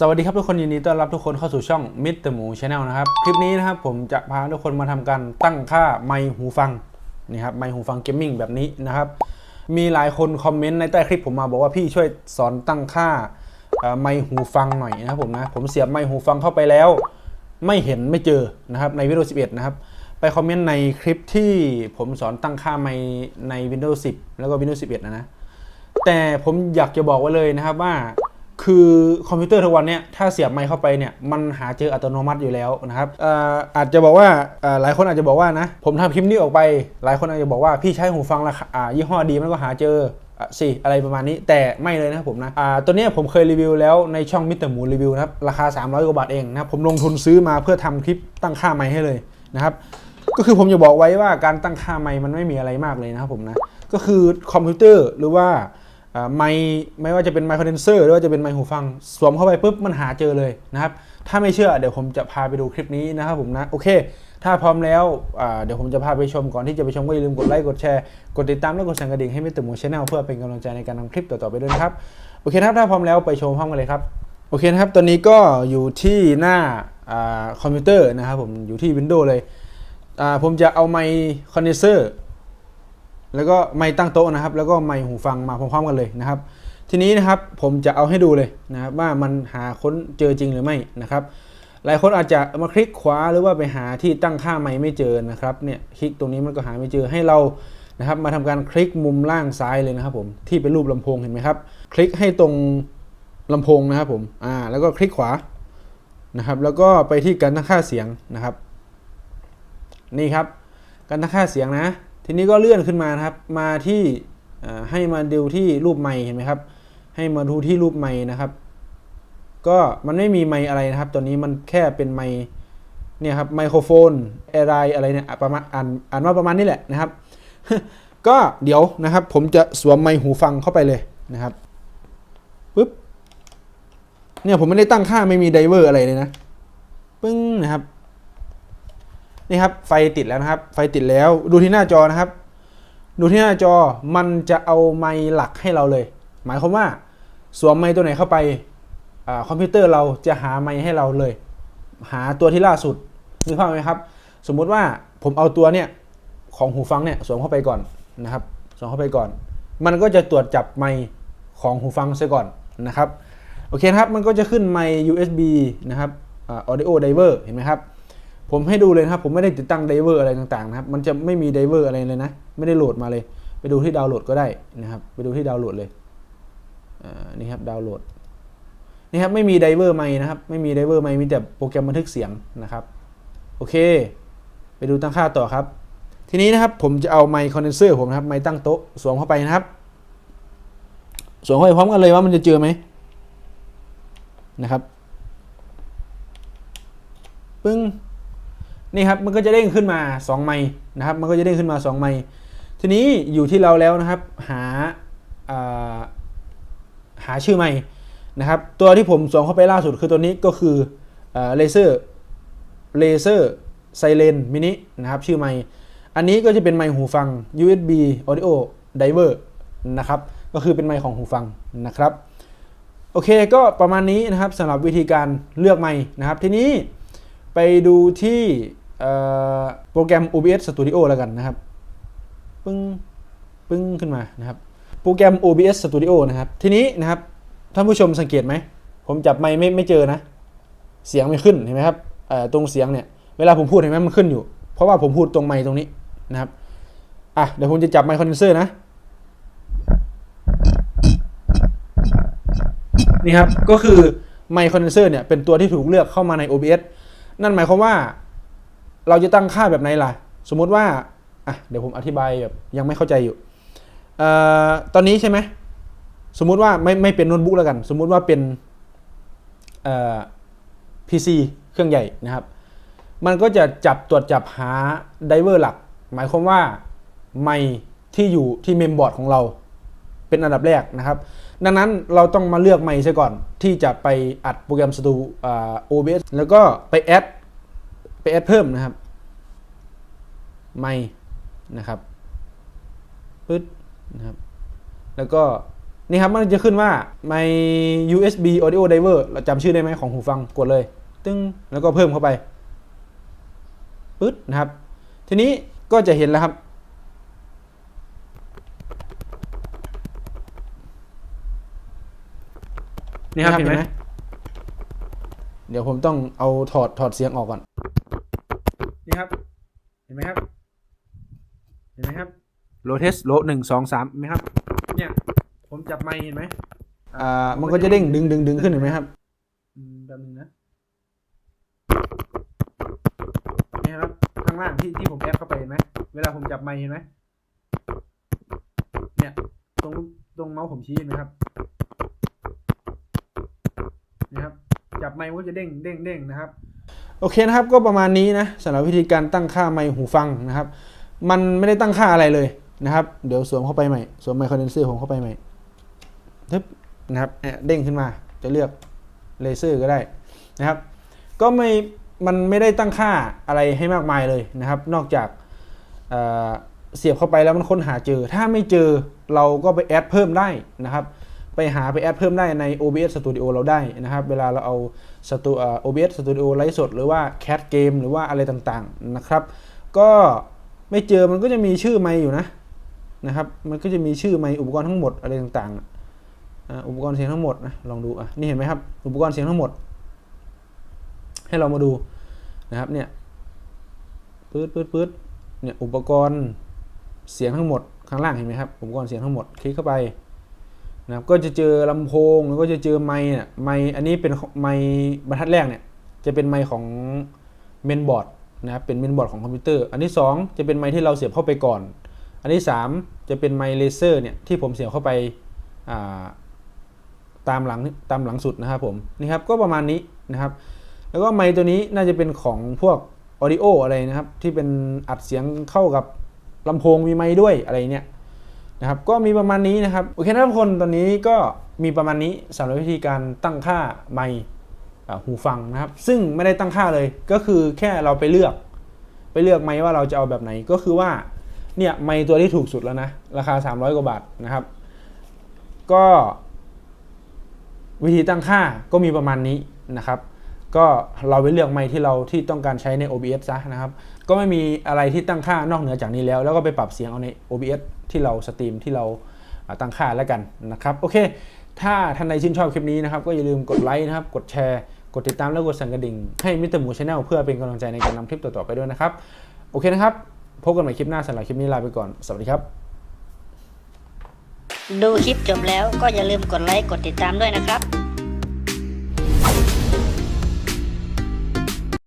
สวัสดีครับทุกคนยินดีต้อนรับทุกคนเข้าสู่ช่องมิสเตอร์หมูชาแนลนะครับ คลิปนี้นะครับผมจะพาทุกคนมาทำการตั้งค่าไมค์หูฟังนี่ครับไมค์หูฟังเกมมิ่งแบบนี้นะครับ มีหลายคนคอมเมนต์ในใต้คลิปผมมาบอกว่าพี่ช่วยสอนตั้งค่าไมค์หูฟังหน่อยนะครับผมนะผมเสียบไมค์หูฟังเข้าไปแล้ว ไม่เห็นไม่เจอนะครับใน Windows 11 นะครับ ไปคอมเมนต์ในคลิปที่ผมสอนตั้งค่าไมใน Windows 10 แล้วก็ Windows 11 นะนะแต่ผมอยากจะบอกไว้เลยนะครับว่า คือคอมพิวเตอร์ทุกวันเนี่ยถ้าเสียบไมค์เข้าไปเนี่ยมันหาเจออัตโนมัติอยู่แล้วนะครับอออาจจะบอกว่าหลายคนอาจจะบอกว่านะผมทำคลิปนี้ออกไป หลายคนอาจจะบอกว่าพี่ใช้หูฟังราคายี่ห้อดีมันก็หาเจออะสิอะไรประมาณนี้แต่ไม่เลยนะผมนะอ่าตัวนี้ผมเคยรีวิวแล้วในช่องมิสเตอร์หมูรีวิวนะครับราคา 300กว่าบาทเองนะผมลงทุนซื้อมาเพื่อทำคลิปตั้งค่าไมค์ให้เลยนะครับก็คือผมจะบอกไว้ว่าการตั้งค่าไมค์มันไม่มีอะไรมากเลยนะครับผมนะก็คือคอมพิวเตอร์หรือว่า ไมค์ไม่ว่าจะเป็นไมค์คอนเดนเซอร์หรือว่าจะเป็นไมค์หูฟัง สวมเข้าไปปุ๊บมันหาเจอเลยนะครับ ถ้าไม่เชื่อเดี๋ยวผมจะพาไปดูคลิปนี้นะครับผมนะ โอเค ถ้าพร้อมแล้วเดี๋ยวผมจะพาไปชมก่อนที่จะไปชมก็อย่าลืมกดไลค์กดแชร์กดติดตามและกดสั่นกระดิ่งให้มิสเตอร์หมูชแนลเพื่อเป็นกำลังใจในการทำคลิปต่อๆไปด้วยครับโอเคครับถ้าพร้อมแล้วไปชมพร้อมกันเลยครับโอเคนะครับตอนนี้ก็อยู่ที่หน้าอคอมพิวเตอร์นะครับผมอยู่ที่ Windows เลยผมจะเอาไมค์คอนเดนเซอร์ แล้วก็ไมค์ตั้งโต๊ะนะครับ แล้วก็ไมค์หูฟังมาพร้อมๆกันเลยนะครับ ทีนี้นะครับผมจะเอาให้ดูเลยนะครับว่ามันหาค้นเจอจริงหรือไม่นะครับ หลายคนอาจจะมาคลิกขวาหรือว่าไปหาที่ตั้งค่าไมค์ไม่เจอนะครับเนี่ยคลิกตรงนี้มันก็หาไม่เจอให้เรานะครับมาทำการคลิกมุมล่างซ้ายเลยนะครับผมที่เป็นรูปลำโพงเห็นไหมครับ คลิกให้ตรงลำโพงนะครับผมอ่าแล้วก็คลิกขวานะครับแล้วก็ไปที่การตั้งค่าเสียงนะครับ นี่ครับการตั้งค่าเสียงนะ ทีนี้ก็เลื่อนขึ้นมานะครับ มาที่ให้มาดูที่รูปไมค์เห็นไหมครับ ให้มาดูที่รูปไมค์นะครับ ก็มันไม่มีไมค์อะไรนะครับตัวนี้มันแค่เป็นไมค์เนี่ยครับไมโครโฟนอะไรอะไรเนี่ยประมาณอ่านอ่านว่าประมาณนี้แหละนะครับ ก็เดี๋ยวนะครับ ผมจะสวมไมค์หูฟังเข้าไปเลยนะครับปึ๊บเนี่ยผมไม่ได้ตั้งค่าไม่มีไดเวอร์อะไรเลยนะ ปึ้งนะครับ นี่ครับไฟติดแล้วนะครับ ไฟติดแล้วดูที่หน้าจอนะครับ ดูที่หน้าจอมันจะเอาไมค์หลักให้เราเลย หมายความว่าสวมไมค์ตัวไหนเข้าไปอคอมพิวเตอร์เราจะหาไมค์ให้เราเลย หาตัวที่ล่าสุดนึกภาพไหมครับ สมมุติว่าผมเอาตัวเนี่ยของหูฟังเนี่ยสวมเข้าไปก่อนนะครับสวมเข้าไปก่อน มันก็จะตรวจจับไมค์ของหูฟังซะก่อนนะครับโอเคครับมันก็จะขึ้นไมค์ USB นะครับ audio driver เห็นไหมครับ ผมให้ดูเลยครับ ผมไม่ได้ติดตั้งไดเวอร์อะไรต่างๆนะครับมันจะไม่มีไดเวอร์อะไรเลยนะ ไม่ได้โหลดมาเลย ไปดูที่ดาวน์โหลดก็ได้นะครับ ไปดูที่ดาวน์โหลดเลยนี่ครับดาวน์โหลดนี่ครับไม่มีไดเวอร์ไมค์นะครับ ไม่มีไดเวอร์ไมค์มีแต่โปรแกรมบันทึกเสียงนะครับโอเค ไปดูตั้งค่าต่อครับ ทีนี้นะครับผมจะเอาไมค์คอนเดนเซอร์ผมนะครับไมค์ตั้งโต๊ะสวมเข้าไปนะครับสวมเข้าไปพร้อมกันเลยว่ามันจะเจอไหมนะครับปึ้ง นี่ครับมันก็จะเด้งขึ้นมา 2 ไมค์นะครับ มันก็จะเด้งขึ้นมา 2 ไมค์ทีนี้อยู่ที่เราแล้วนะครับ หาาหาชื่อไมค์นะครับ ตัวที่ผมส่งเข้าไปล่าสุดคือตัวนี้ก็คือเลเซอร์เลเซอร์ไซเลนมินินะครับ ชื่อไมค์อันนี้ก็จะเป็นไมค์หูฟัง USB Audio diver นะครับ ก็คือเป็นไมค์ของหูฟังนะครับ โอเคก็ประมาณนี้นะครับสำหรับวิธีการเลือกไมค์นะครับ ทีนี้ไปดูที่ โปรแกรม OBS Studio แล้วกันนะครับ ปึ้ง ปึ้งขึ้นมานะครับ โปรแกรม OBS Studio นะครับ ทีนี้นะครับ ท่านผู้ชมสังเกตไหม ผมจับไมค์ไม่ไม่เจอนะ เสียงไม่ขึ้นเห็นไหมครับตรงเสียงเนี่ย เวลาผมพูดเห็นไหมมันขึ้นอยู่ เพราะว่าผมพูดตรงไมค์ตรงนี้นะครับ อะ เดี๋ยวผมจะจับไมค์คอนเดนเซอร์นะ นี่ครับ ก็คือไมค์คอนเดนเซอร์เนี่ยเป็นตัวที่ถูกเลือกเข้ามาใน OBS นั่นหมายความว่า เราจะตั้งค่าแบบไหนล่ะ สมมุติว่าอะเดี๋ยวผมอธิบายแบบยังไม่เข้าใจอยู่เอ่อตอนนี้ใช่ไหมสมมุติว่าไม่ไม่เป็นโน้ตบุ๊กแล้วกัน สมมุติว่าเป็นเอ่อ PC เครื่องใหญ่นะครับ มันก็จะจับตรวจจับหาไดเวอร์หลัก หมายความว่าไมค์ที่อยู่ที่เมมบอร์ดของเราเป็นอันดับแรกนะครับ ดังนั้นเราต้องมาเลือกไมค์ซะก่อนที่จะไปอัดโปรแกรมสตูอ่า OBS แล้วก็ไปแอด ไปแอดเพิ่มนะครับ ไมค์นะครับปึ๊ดนะครับ แล้วก็นี่ครับมันจะขึ้นว่า my USB audio driver เราจำชื่อได้ไหมของหูฟังกดเลย ตึ้งแล้วก็เพิ่มเข้าไปปึ๊ดนะครับ ทีนี้ก็จะเห็นแล้วครับ นี่ครับเห็นไหมเดี๋ยวผมต้องเอาถอดถอดเสียงออกก่อนนี่ครับ เห็นไหมครับ เห็นไหมครับโลเทสโลหนึ่งสองสามเห็นไหมครับ เนี่ย ผมจับไมค์เห็นไหมอ่า มันก็จะเด้งดึงดึงดึงขึ้นเห็นไหมครับอืมแบบนึงนะนี่ครับข้างล่างที่ที่ผมแอดเข้าไปเห็นไหมเวลาผมจับไมค์เห็นไหมเนี่ย ตรงตรงเมาส์ผมชี้เห็นไหมครับนะครับ จับไมค์มันก็จะเด้งเด้งเด้งนะครับ โอเคนะครับก็ประมาณนี้นะสำหรับวิธีการตั้งค่าไมค์หูฟังนะครับ มันไม่ได้ตั้งค่าอะไรเลยนะครับ เดี๋ยวสวมเข้าไปใหม่ สวมไมค์คอนเดนเซอร์ผมเข้าไปใหม่ทึบนะครับเนี่ยเด้งขึ้นมาจะเลือกเลเซอร์ก็ได้นะครับ ก็ไม่มันไม่ได้ตั้งค่าอะไรให้มากมายเลยนะครับ นอกจากเเสียบเข้าไปแล้วมันค้นหาเจอ ถ้าไม่เจอเราก็ไปแอดเพิ่มได้นะครับ ไปหาไปแอดเพิ่มได้ใน OBS Studio เราได้นะครับ เวลาเราเอาสตูเอ่อ OBS Studio ไลฟ์สด หรือว่า Cat Game หรือว่าอะไรต่างๆนะครับ ก็ไม่เจอมันก็จะมีชื่อไมค์อยู่นะนะครับ มันก็จะมีชื่อไมค์อุปกรณ์ทั้งหมดอะไรต่างๆออุปกรณ์เสียงทั้งหมดนะลองดูอะนี่เห็นไหมครับ อุปกรณ์เสียงทั้งหมด ให้เรามาดูนะครับเนี่ยปื๊ดปื๊ดปื๊ดเนี่ยอุปกรณ์เสียงทั้งหมดข้างล่างเห็นไหมครับ อุปกรณ์เสียงทั้งหมด คลิกเข้าไป นะครับก็จะเจอลำโพงแล้วก็จะเจอไมค์เนี่ยไมค์อันนี้เป็นไมค์บรรทัดแรกเนี่ยจะเป็นไมค์ของเมนบอร์ดนะครับเป็นเมนบอร์ดของคอมพิวเตอร์ อันที่ 2 จะเป็นไมค์ที่เราเสียบเข้าไปก่อน อันที่ 3 จะเป็นไมค์เลเซอร์เนี่ยที่ผมเสียบเข้าไปาตามหลังตามหลังสุดนะครับผมนี่ครับก็ประมาณนี้นะครับ แล้วก็ไมค์ตัวนี้น่าจะเป็นของพวกออดิโออะไรนะครับที่เป็นอัดเสียงเข้ากับลำโพงมีไมค์ด้วยอะไรเนี่ย นะครับก็มีประมาณนี้นะครับโอเคนะทุกคนตอนนี้ก็มีประมาณนี้สำหรับวิธีการตั้งค่าไมค์หูฟังนะครับ ซึ่งไม่ได้ตั้งค่าเลยก็คือแค่เราไปเลือก ไปเลือกไมค์ว่าเราจะเอาแบบไหนก็คือว่าเนี่ยไมค์ตัวที่ถูกสุดแล้วนะ ราคา 300 กว่าบาทนะครับ ก็ วิธีตั้งค่าก็มีประมาณนี้นะครับ ก็เราไปเลือกไมค์ที่เราที่ต้องการใช้ใน OBS ซะนะครับ ก็ไม่มีอะไรที่ตั้งค่านอกเหนือจากนี้แล้ว แล้วก็ไปปรับเสียงเอาใน OBS ที่เราสตรีมที่เราตั้งค่าแล้วกันนะครับ โอเค ถ้าท่านใดชื่นชอบคลิปนี้นะครับ ก็อย่าลืมกดไลค์นะครับ กดแชร์ กดติดตามแล้วกดสั่นกระดิ่ง ให้มิสเตอร์หมูชาแนลเพื่อเป็นกำลังใจในการนำคลิปต่อๆไปด้วยนะครับ โอเคนะครับ พบกันใหม่คลิปหน้าสำหรับคลิปนี้ลาไปก่อน สวัสดีครับ ดูคลิปจบแล้วก็อย่าลืมกดไลค์ กดติดตามด้วยนะครับ